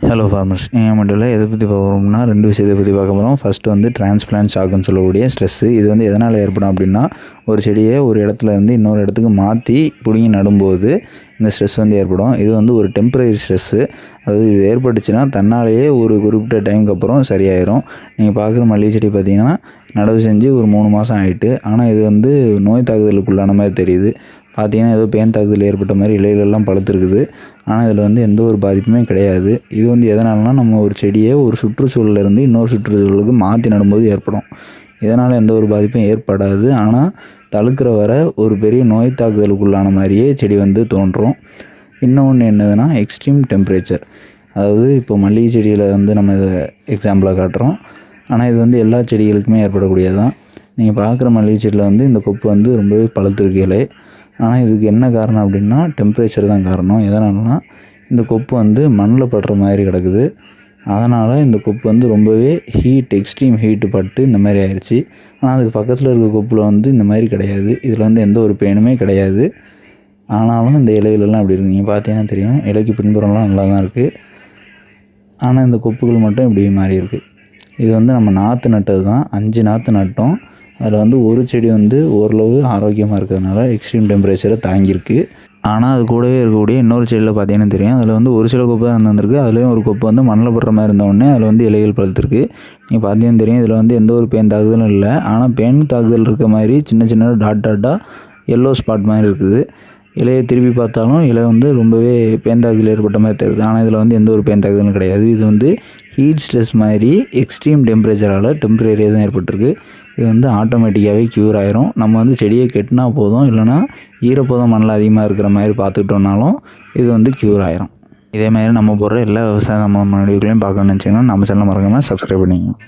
Hello farmers என் மட்டும் எதை பற்றி பார்க்குறோம்னா ரெண்டு விஷயத்தை பற்றி பார்க்க போகிறோம் ஃபஸ்ட்டு வந்து டிரான்ஸ்பிளான்ட் ஷாக்குன்னு சொல்லக்கூடிய ஸ்ட்ரெஸ்ஸு இது வந்து எதனால் ஏற்படும் அப்படின்னா ஒரு செடியை ஒரு இடத்துல இருந்து இன்னொரு இடத்துக்கு மாற்றி பிடுங்கி நடும்போது இந்த ஸ்ட்ரெஸ் வந்து ஏற்படும். இது வந்து ஒரு டெம்பரரி ஸ்ட்ரெஸ்ஸு அது இது ஏற்பட்டுச்சுன்னா தன்னாலேயே ஒரு குறிப்பிட்ட டைமுக்கு அப்புறம் சரியாயிரும். நீங்கள் பார்க்குற மல்லிகை செடி பார்த்தீங்கன்னா நடவு செஞ்சு ஒரு மூணு மாதம் ஆகிட்டு ஆனால் இது வந்து நோய் தாக்குதலுக்குள்ளான மாதிரி தெரியுது. பார்த்தீங்கன்னா ஏதோ பேன் தாக்குதல் ஏற்பட்ட மாதிரி இலையிலெல்லாம் பழுத்துருக்குது. ஆனால் இதில் வந்து எந்த ஒரு பாதிப்புமே கிடையாது. இது வந்து எதனாலனா நம்ம ஒரு செடியை ஒரு சுற்றுச்சூழலேருந்து இன்னொரு சுற்றுச்சூழலுக்கு மாற்றி நடும்போது ஏற்படும். இதனால் எந்த ஒரு பாதிப்பும் ஏற்படாது. ஆனால் தழுக்கிற வர ஒரு பெரிய நோய் தாக்குதலுக்குள்ளான மாதிரியே செடி வந்து தோன்றும். இன்னொன்று என்னதுன்னா எக்ஸ்ட்ரீம் டெம்பரேச்சர் அதாவது இப்போ மல்லிகை செடியில் வந்து நம்ம இதை எக்ஸாம்பிளாக காட்டுறோம். ஆனால் இது வந்து எல்லா செடிகளுக்குமே ஏற்படக்கூடியது தான் நீங்கள் பார்க்குற மல்லிகை செடியில் வந்து இந்த கொப்பு வந்து ரொம்பவே பழுத்திருக்கு ஆனால் இதுக்கு என்ன காரணம் அப்படின்னா டெம்ப்ரேச்சர் தான் காரணம். எதனாலனா இந்த கொப்பு வந்து மண்ணில் படுற மாதிரி கிடக்குது. அதனால் இந்த கொப்பு வந்து ரொம்பவே ஹீட் எக்ஸ்ட்ரீம் ஹீட்டு பட்டு இந்த மாதிரி ஆயிடுச்சு ஆனால் அதுக்கு பக்கத்தில் இருக்க கொப்பில் வந்து இந்த மாதிரி கிடையாது. இதில் வந்து எந்த ஒரு பெயினுமே கிடையாது. ஆனாலும் இந்த இலைகளெல்லாம் அப்படி இருக்குது நீங்கள் பார்த்தீங்கன்னா தெரியும் இலைக்கு பின்புறம்லாம் நல்லா தான் இருக்குது ஆனால் இந்த கொப்புகள் மட்டும் இப்படி மாறி இருக்குது இது வந்து நம்ம நாற்று நட்டது தான் அஞ்சு நாற்று நட்டோம். அதில் வந்து ஒரு செடி வந்து ஓரளவு ஆரோக்கியமாக இருக்கிறதுனால எக்ஸ்ட்ரீம் டெம்பரேச்சரை தாங்கியிருக்கு. ஆனால் அது கூடவே இருக்கக்கூடிய இன்னொரு செடியில் பார்த்தீங்கன்னா தெரியும். அதில் வந்து ஒரு சில கொப்பை தான் இருந்திருக்கு அதுலேயும் ஒரு கொப்பை வந்து மண்ணில் படுற மாதிரி இருந்தோடனே அதில் வந்து இலைகள் பழுத்திருக்கு. நீங்கள் பார்த்தீங்கன்னா தெரியும் இதில் வந்து எந்த ஒரு பேன் தாக்குதலும் இல்லை. ஆனால் பேன் தாக்குதல் இருக்க மாதிரி சின்ன சின்ன டாட் டாட்டாக எல்லோ ஸ்பாட் மாதிரி இருக்குது. இலையை திருப்பி பார்த்தாலும் இலை வந்து ரொம்பவே பேந்தாக்குதல் ஏற்பட்ட மாதிரி தெரியுது. ஆனால் இதில் வந்து எந்த ஒரு பேந்தாக்குதலும் கிடையாது. இது வந்து ஹீட் ஸ்ட்ரெஸ் மாதிரி எக்ஸ்ட்ரீம் டெம்பரேச்சரால் டெம்பரரியாக தான் ஏற்பட்டிருக்கு. இது வந்து ஆட்டோமேட்டிக்காகவே க்யூர் ஆயிரும். நம்ம வந்து செடியை கெட்டினா போதும் இல்லைனா ஈரப்பதம் மண்ணில் அதிகமாக இருக்கிற மாதிரி பார்த்துக்கிட்டோம்னாலும் இது வந்து க்யூர் ஆயிரும். இதே மாதிரி நம்ம போடுற எல்லா விவசாய நம்ம வீடியோக்களையும் பார்க்கணும்னு நினச்சிங்கன்னா நம்ம சேனல் மறக்காமல் சப்ஸ்கிரைப் பண்ணிங்க